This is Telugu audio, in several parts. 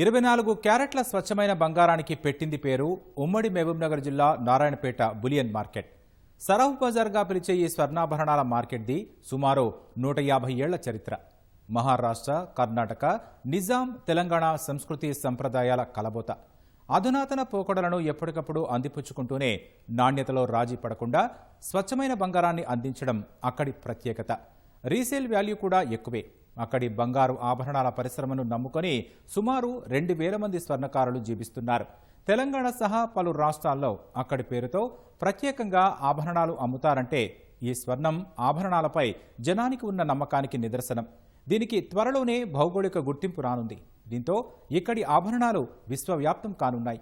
ఇరవై నాలుగు క్యారెట్ల స్వచ్ఛమైన బంగారానికి పెట్టింది పేరు ఉమ్మడి మహబూబ్నగర్ జిల్లా నారాయణపేట బులియన్ మార్కెట్. సరఫ్ బజార్గా పిలిచే ఈ స్వర్ణాభరణాల మార్కెట్ది సుమారు నూట యాభై ఏళ్ళ చరిత్ర. మహారాష్ట్ర కర్ణాటక నిజాం తెలంగాణ సంస్కృతి సంప్రదాయాల కలబోత. అధునాతన పోకడలను ఎప్పటికప్పుడు అందిపుచ్చుకుంటూనే నాణ్యతలో రాజీ పడకుండా స్వచ్ఛమైన బంగారాన్ని అందించడం అక్కడి ప్రత్యేకత. రీసేల్ వాల్యూ కూడా ఎక్కువే. అక్కడి బంగారు ఆభరణాల పరిశ్రమను నమ్ముకొని సుమారు రెండు వేల మంది స్వర్ణకారులు జీవిస్తున్నారు. తెలంగాణ సహా పలు రాష్ట్రాల్లో అక్కడి పేరుతో ప్రత్యేకంగా ఆభరణాలు అమ్ముతారంటే ఈ స్వర్ణం ఆభరణాలపై జనానికి ఉన్న నమ్మకానికి నిదర్శనం. దీనికి త్వరలోనే భౌగోళిక గుర్తింపు రానుంది. దీంతో ఇక్కడి ఆభరణాలు విశ్వవ్యాప్తం కానున్నాయి.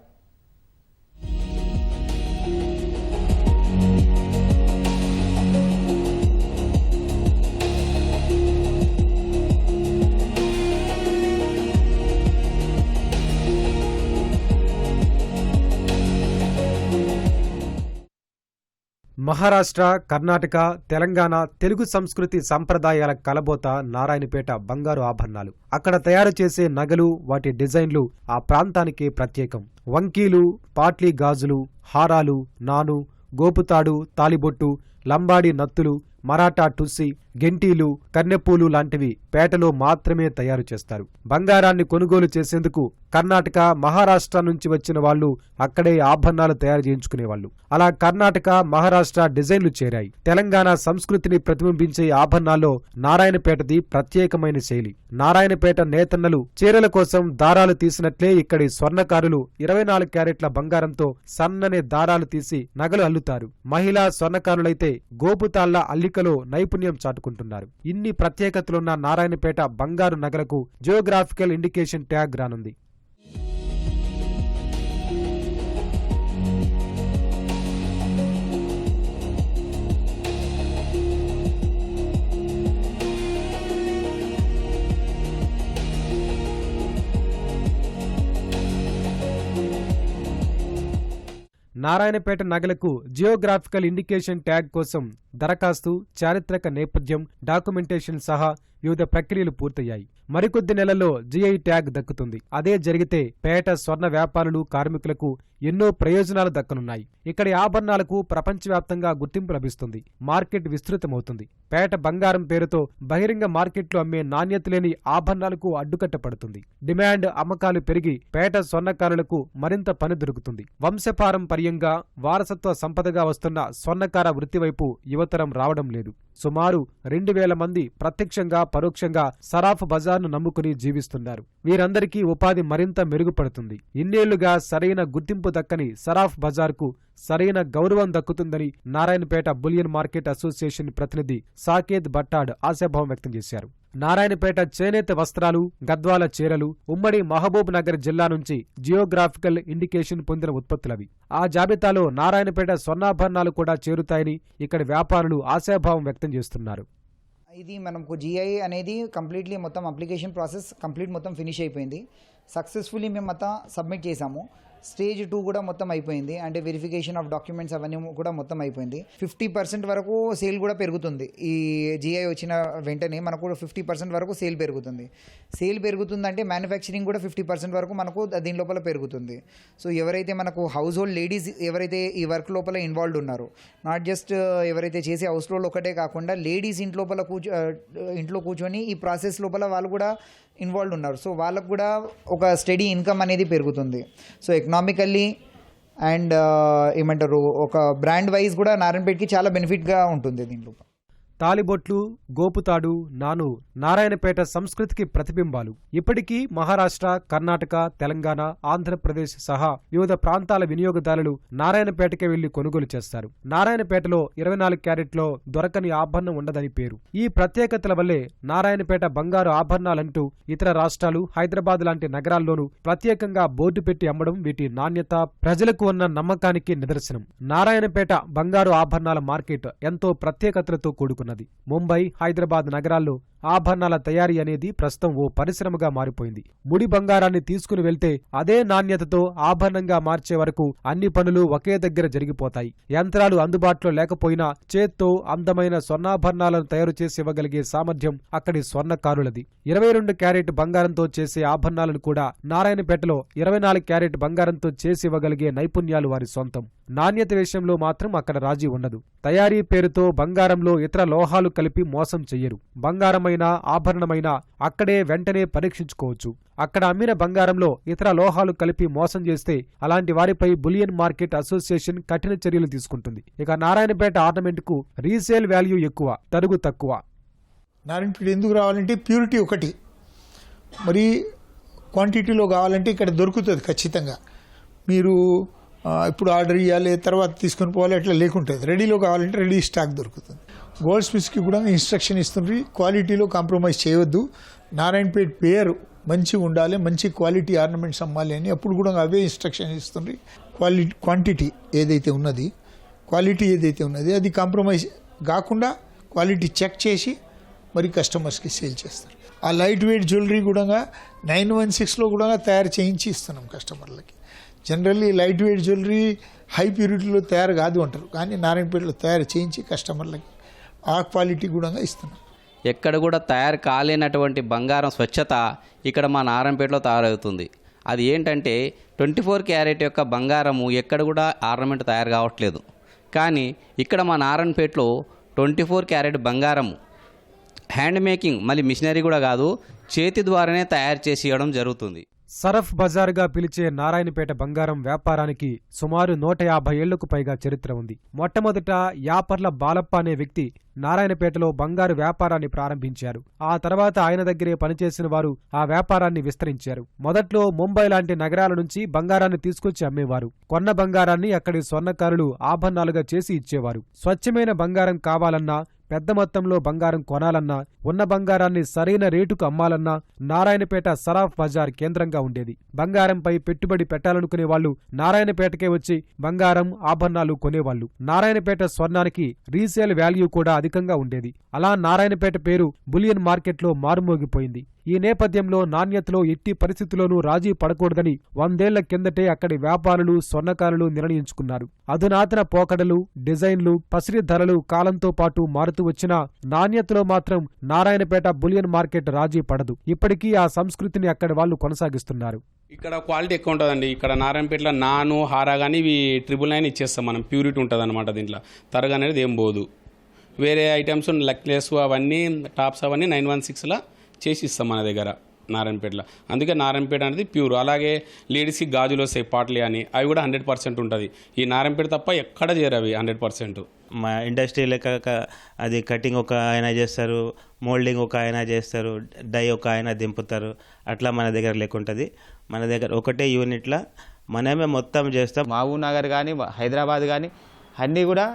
మహారాష్ట్ర కర్ణాటక తెలంగాణ తెలుగు సంస్కృతి సంప్రదాయాల కలబోత నారాయణపేట బంగారు ఆభరణాలు. అక్కడ తయారు చేసే నగలు వాటి డిజైన్లు ఆ ప్రాంతానికి ప్రత్యేకం. వంకీలు పాట్లీ గాజులు హారాలు నాను గోపుతాడు తాలిబొట్టు లంబాడి నత్తులు మరాఠా టుస్సి గెంటీలు కన్నెపూలు లాంటివి పేటలో మాత్రమే తయారు చేస్తారు. బంగారాన్ని కొనుగోలు చేసేందుకు కర్ణాటక మహారాష్ట్ర నుంచి వచ్చిన వాళ్ళు అక్కడే ఆభరణాలు తయారు చేయించుకునేవాళ్ళు. అలా కర్ణాటక మహారాష్ట్ర డిజైన్లు చేరాయి. తెలంగాణ సంస్కృతిని ప్రతిబింబించే ఆభరణాల్లో నారాయణపేటది ప్రత్యేకమైన శైలి. నారాయణపేట నేతన్నలు చీరల కోసం దారాలు తీసినట్లే ఇక్కడి స్వర్ణకారులు ఇరవై నాలుగు క్యారెట్ల బంగారంతో సన్నని దారాలు తీసి నగలు అల్లుతారు. మహిళా స్వర్ణకారులైతే గోపుతాళ్ళ అల్లికలో నైపుణ్యం చాటుకుంటున్నారు. ఇన్ని ప్రత్యేకతలున్న నారాయణపేట బంగారు నగలకు జియోగ్రాఫికల్ ఇండికేషన్ ట్యాగ్ రానుంది. నారాయణపేట నగలకు జియోగ్రాఫికల్ ఇండికేషన్ ట్యాగ్ కోసం దరఖాస్తు చారిత్రక నేపథ్యం డాక్యుమెంటేషన్ సహా వివిధ ప్రక్రియలు పూర్తయ్యాయి. మరికొద్ది నెలల్లో జిఐ ట్యాగ్ దక్కుతుంది. అదే జరిగితే పేట స్వర్ణ వ్యాపారులు కార్మికులకు ఎన్నో ప్రయోజనాలు దక్కనున్నాయి. ఇక్కడి ఆభరణాలకు ప్రపంచవ్యాప్తంగా గుర్తింపు లభిస్తుంది. మార్కెట్ విస్తృతమవుతుంది. పేట బంగారం పేరుతో బహిరంగ మార్కెట్లో అమ్మే నాణ్యత లేని ఆభరణాలకు అడ్డుకట్ట పడుతుంది డిమాండ్ అమ్మకాలు పెరిగి పేట స్వర్ణకారులకు మరింత పని దొరుకుతుంది. వంశపారంపర్యంగా వారసత్వ సంపదగా వస్తున్న స్వర్ణకార వృత్తి వైపు యువతరం రావడం లేదు. సుమారు రెండు వేల మంది ప్రత్యక్షంగా పరోక్షంగా సరాఫ్ బజార్ను నమ్ముకుని జీవిస్తున్నారు. వీరందరికీ ఉపాధి మరింత మెరుగుపడుతుంది. ఇన్నేళ్ళుగా సరైన గుర్తింపు దక్కని సరాఫ్ బజార్కు సరైన గౌరవం దక్కుతుందని నారాయణపేట బులియన్ మార్కెట్ అసోసియేషన్ ప్రతినిధి సాకేత్ భట్టాడ్ ఆశాభావం వ్యక్తం చేశారు. నారాయణపేట చేనేత వస్త్రాలు గద్వాల చీరలు ఉమ్మడి మహబూబ్ నగర్ జిల్లా నుంచి జియోగ్రాఫికల్ ఇండికేషన్ పొందిన ఉత్పత్తులవి. ఆ జాబితాలో నారాయణపేట స్వర్ణాభరణాలు కూడా చేరుతాయని ఇక్కడ వ్యాపారులు ఆశాభావం వ్యక్తం చేస్తున్నారు. ఇది మనకు జిఐ అనేది కంప్లీట్లీ మొత్తం అప్లికేషన్ ప్రాసెస్ కంప్లీట్ మొత్తం ఫినిష్ అయిపోయింది. సక్సెస్ఫుల్లీ మేము మొత్తం సబ్మిట్ చేసాము స్టేజ్ టూ కూడా మొత్తం అయిపోయింది. అంటే వెరిఫికేషన్ ఆఫ్ డాక్యుమెంట్స్ అవన్నీ కూడా మొత్తం అయిపోయింది. ఫిఫ్టీ పర్సెంట్ వరకు సేల్ కూడా పెరుగుతుంది. ఈ జిఐ వచ్చిన వెంటనే మనకు ఫిఫ్టీ పర్సెంట్ వరకు సేల్ పెరుగుతుంది. సేల్ పెరుగుతుందంటే మ్యానుఫ్యాక్చరింగ్ కూడా ఫిఫ్టీ పర్సెంట్ వరకు మనకు దీని లోపల పెరుగుతుంది. సో ఎవరైతే మనకు హౌస్ హోల్డ్ లేడీస్ ఎవరైతే ఈ వర్క్ లోపల ఇన్వాల్వ్డ్ ఉన్నారో నాట్ జస్ట్ uh, ఎవరైతే చేసే హౌస్ హోల్డ్ ఒకటే కాకుండా లేడీస్ ఇంట్లోపల లోపల కూర్చో uh, ఇంట్లో కూర్చొని ఈ ప్రాసెస్ లోపల వాళ్ళు కూడా ఇన్వాల్వ్డ్ ఉన్నారు. సో వాళ్ళకు కూడా ఒక స్టడీ ఇన్కమ్ అనేది పెరుగుతుంది. సో ఎకనామికల్లీ అండ్ ఏమంటారు ఒక బ్రాండ్ వైజ్ కూడా నారాయణపేటకి చాలా బెనిఫిట్గా ఉంటుంది దీంట్లో తాలిబొట్లు గోపుతాడు నాను నారాయణపేట సంస్కృతికి ప్రతిబింబాలు. ఇప్పటికీ మహారాష్ట్ర కర్ణాటక తెలంగాణ ఆంధ్రప్రదేశ్ సహా వివిధ ప్రాంతాల వినియోగదారులు నారాయణపేటకే వెళ్ళి కొనుగోలు చేస్తారు. నారాయణపేటలో ఇరవై నాలుగు క్యారెట్లో దొరకని ఆభరణం ఉండదని పేరు. ఈ ప్రత్యేకతల వల్లే నారాయణపేట బంగారు ఆభరణాలంటూ ఇతర రాష్ట్రాలు హైదరాబాద్ లాంటి నగరాల్లోనూ ప్రత్యేకంగా బోర్డు పెట్టి అమ్మడం వీటి నాణ్యత ప్రజలకు ఉన్న నమ్మకానికి నిదర్శనం. నారాయణపేట బంగారు ఆభరణాల మార్కెట్ ఎంతో ప్రత్యేకతలతో కూడుకున్నది. ముంబై హైదరాబాద్ నగరాల్లో ఆభరణాల తయారీ అనేది ప్రస్తుతం ఓ పరిశ్రమగా మారిపోయింది. ముడి బంగారాన్ని తీసుకుని వెళ్తే అదే నాణ్యతతో ఆభరణంగా మార్చే వరకు అన్ని పనులు ఒకే దగ్గర జరిగిపోతాయి. యంత్రాలు అందుబాటులో లేకపోయినా చేత్తో అందమైన స్వర్ణాభరణాలను తయారు చేసి ఇవ్వగలిగే సామర్థ్యం అక్కడి స్వర్ణకారులది. ఇరవై రెండు క్యారెట్ బంగారంతో చేసే ఆభరణాలను కూడా నారాయణపేటలో ఇరవై నాలుగు క్యారెట్ బంగారంతో చేసి ఇవ్వగలిగే నైపుణ్యాలు వారి సొంతం. నాణ్యత విషయంలో మాత్రం అక్కడ రాజీ ఉండదు. తయారీ పేరుతో బంగారంలో ఇతర లోహాలు కలిపి మోసం చెయ్యరు. బంగారమైన ఆభరణమైన అక్కడే వెంటనే పరీక్షించుకోవచ్చు. అక్కడ అమ్మిన బంగారంలో ఇతర లోహాలు కలిపి మోసం చేస్తే అలాంటి వారిపై బులియన్ మార్కెట్ అసోసియేషన్ కఠిన చర్యలు తీసుకుంటుంది. ఇక నారాయణపేట ఆర్నమెంట్కు రీసేల్ వాల్యూ ఎక్కువ తరుగు తక్కువ. నారాయణపేట ఎందుకు రావాలంటే ప్యూరిటీ ఒకటి. మరి క్వాంటిటీలో కావాలంటే ఇక్కడ దొరుకుతుంది ఖచ్చితంగా. మీరు ఇప్పుడు ఆర్డర్ ఇవ్వాలి తర్వాత తీసుకొని పోవాలి అట్లా లేకుంటుంది రెడీలో కావాలంటే రెడీ స్టాక్ దొరుకుతుంది. గోల్డ్ స్మిత్స్కి కూడా ఇన్స్ట్రక్షన్ ఇస్తుంది క్వాలిటీలో కాంప్రమైజ్ చేయవద్దు నారాయణపేట పేరు మంచిగా ఉండాలి మంచి క్వాలిటీ ఆర్నమెంట్స్ అమ్మాలి అని అప్పుడు కూడా అవే ఇన్స్ట్రక్షన్ ఇస్తుంది క్వాలిటీ క్వాంటిటీ ఏదైతే ఉన్నది క్వాలిటీ ఏదైతే ఉన్నది అది కాంప్రమైజ్ కాకుండా క్వాలిటీ చెక్ చేసి మరి కస్టమర్స్కి సేల్ చేస్తారు. ఆ లైట్ వెయిట్ జ్యువెలరీ కూడా నైన్ వన్ సిక్స్లో కూడా తయారు చేయించి ఇస్తున్నాం కస్టమర్లకి. Generally light weight jewellery high ప్యూరిటీలో తయారు కాదు అంటారు. కానీ నారాయణపేటలో తయారు చేయించి కస్టమర్లకి ఆ క్వాలిటీ కూడా ఇస్తున్నాం ఎక్కడ కూడా తయారు కాలేనటువంటి బంగారం స్వచ్ఛత ఇక్కడ మా నారాయణపేటలో తయారవుతుంది. అది ఏంటంటే ట్వంటీ ఫోర్ క్యారెట్ యొక్క బంగారము ఎక్కడ కూడా ఆర్నమెంట్ తయారు కావట్లేదు. కానీ ఇక్కడ మా నారాయణపేటలో ట్వంటీ ఫోర్ క్యారెట్ బంగారము హ్యాండ్ మేకింగ్ మళ్ళీ మిషనరీ కూడా కాదు చేతి ద్వారానే తయారు చేసి ఇవ్వడం జరుగుతుంది. సరఫ్ బజార్గా పిలిచే నారాయణపేట బంగారం వ్యాపారానికి సుమారు నూట యాభై ఏళ్ళకు పైగా చరిత్ర ఉంది. మొట్టమొదట యాపర్ల బాలప్ప అనే వ్యక్తి నారాయణపేటలో బంగారు వ్యాపారాన్ని ప్రారంభించారు. ఆ తర్వాత ఆయన దగ్గరే పనిచేసిన వారు ఆ వ్యాపారాన్ని విస్తరించారు. మొదట్లో ముంబై లాంటి నగరాల నుంచి బంగారాన్ని తీసుకొచ్చి అమ్మేవారు. కొన్న బంగారాన్ని అక్కడి స్వర్ణకారులు ఆభరణాలుగా చేసి ఇచ్చేవారు. స్వచ్ఛమైన బంగారం కావాలన్నా పెద్ద మొత్తంలో బంగారం కొనాలన్నా ఉన్న బంగారాన్ని సరైన రేటుకు అమ్మాలన్నా నారాయణపేట సరాఫ్ బజార్ కేంద్రంగా ఉండేది. బంగారంపై పెట్టుబడి పెట్టాలనుకునే వాళ్ళు నారాయణపేటకే వచ్చి బంగారం ఆభరణాలు కొనేవాళ్ళు నారాయణపేట స్వర్ణానికి రీసేల్ వాల్యూ కూడా అధికంగా ఉండేది. అలా నారాయణపేట పేరు బులియన్ మార్కెట్లో మారుమోగిపోయింది. ఈ నేపథ్యంలో నాణ్యతలో ఎట్టి పరిస్థితుల్లోనూ రాజీ పడకూడదని వందేళ్ళ కిందటే అక్కడి వ్యాపారులు స్వర్ణకారులు నిర్ణయించుకున్నారు. అధునాతన పోకడలు డిజైన్లు పసిరి ధరలు కాలంతో పాటు మారుతూ వచ్చినా నాణ్యతలో మాత్రం నారాయణపేట బులియన్ మార్కెట్ రాజీ పడదు. ఇప్పటికీ ఆ సంస్కృతిని అక్కడి వాళ్ళు కొనసాగిస్తున్నారు. ఇక్కడ క్వాలిటీ ఎక్కువ ఉంటుందండి. ఇక్కడ నారాయణపేటలో నాను హారా కానీ ఇవి ట్రిపుల్ నైన్ ఇచ్చేస్తాం మనం. ప్యూరిటీ ఉంటుంది అనమాట దీంట్లో. తరగ అనేది ఏం పోదు. వేరే ఐటమ్స్ లక్లెస్ అవన్నీ టాప్స్ అవన్నీ నైన్ వన్ సిక్స్లో చేసి ఇస్తాం మన దగ్గర నారాయణపేటలో. అందుకే నారాయణపేట అనేది ప్యూర్. అలాగే లేడీస్కి గాజులు వస్తాయి పాటలే అని అవి కూడా హండ్రెడ్ పర్సెంట్ ఉంటుంది. ఈ నారాయణపేట తప్ప ఎక్కడ చేయరు అవి హండ్రెడ్ పర్సెంట్. మా ఇండస్ట్రీ లెక్క అది కటింగ్ ఒక ఆయన చేస్తారు మోల్డింగ్ ఒక ఆయన చేస్తారు డై ఒక ఆయన దింపుతారు. అట్లా మన దగ్గర లేకుంటుంది మన దగ్గర ఒకటే యూనిట్లో మనమే మొత్తం చేస్తాం. మహబూబ్ నగర్ కానీ హైదరాబాద్ కానీ అన్నీ కూడా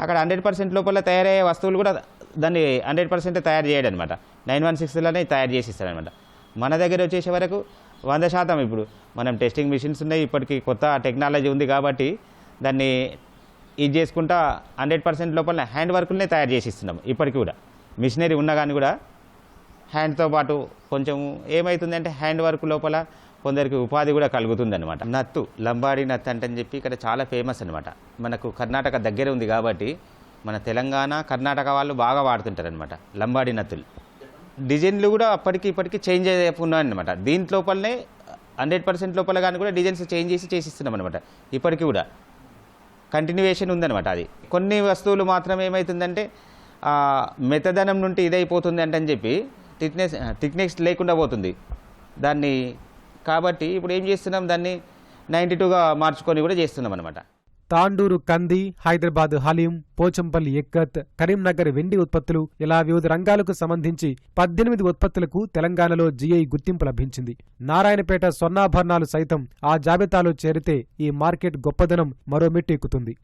అక్కడ హండ్రెడ్ పర్సెంట్ లోపల తయారయ్యే వస్తువులు కూడా దాన్ని హండ్రెడ్ పర్సెంట్ తయారు చేయడం అనమాట నైన్ వన్ సిక్స్లోనే తయారు చేసి ఇస్తారనమాట మన దగ్గర వచ్చేసే వరకు వంద శాతం ఇప్పుడు మనం టెస్టింగ్ మిషన్స్ ఉన్నాయి ఇప్పటికి కొత్త టెక్నాలజీ ఉంది కాబట్టి దాన్ని ఇది చేసుకుంటా హండ్రెడ్ పర్సెంట్ లోపల హ్యాండ్ వర్క్లనే తయారు చేసి ఇస్తున్నాం ఇప్పటికి కూడా. మిషనరీ ఉన్నా కానీ కూడా హ్యాండ్తో పాటు కొంచెం ఏమవుతుందంటే హ్యాండ్ వర్క్ లోపల కొందరికి ఉపాధి కూడా కలుగుతుంది అనమాట నత్తు లంబాడి నత్తు అంటని చెప్పి ఇక్కడ చాలా ఫేమస్ అనమాట మనకు కర్ణాటక దగ్గర ఉంది కాబట్టి మన తెలంగాణ కర్ణాటక వాళ్ళు బాగా వాడుతుంటారు అనమాట లంబాడి నత్తులు. డిజైన్లు కూడా అప్పటికి ఇప్పటికి చేంజ్ ఉన్నాయి అనమాట దీని లోపలనే హండ్రెడ్ పర్సెంట్ లోపల కానీ కూడా డిజైన్స్ చేంజ్ చేసి చేసిస్తున్నాం అనమాట ఇప్పటికి కూడా. కంటిన్యూవేషన్ ఉందనమాట అది. కొన్ని వస్తువులు మాత్రం ఏమవుతుందంటే మెతదనం మెత్తదనం నుండి ఇదైపోతుంది అంటని చెప్పి థిక్నెస్ థిక్నెస్ లేకుండా పోతుంది. దాన్ని కాబట్టి ఇప్పుడు ఏం చేస్తున్నాం? దాన్ని నైంటీ టూగా మార్చుకొని కూడా చేస్తున్నాం అనమాట తాండూరు కంది హైదరాబాద్ హలీం పోచంపల్లి ఎక్కత్ కరీంనగర్ వెండి ఉత్పత్తులు ఇలా వివిధ రంగాలకు సంబంధించి పద్దెనిమిది ఉత్పత్తులకు తెలంగాణలో జీఐ గుర్తింపు లభించింది. నారాయణపేట స్వర్ణాభరణాలు సైతం ఆ జాబితాలో చేరితే ఈ మార్కెట్ గొప్పదనం మరో మెట్టు ఎక్కుతుంది.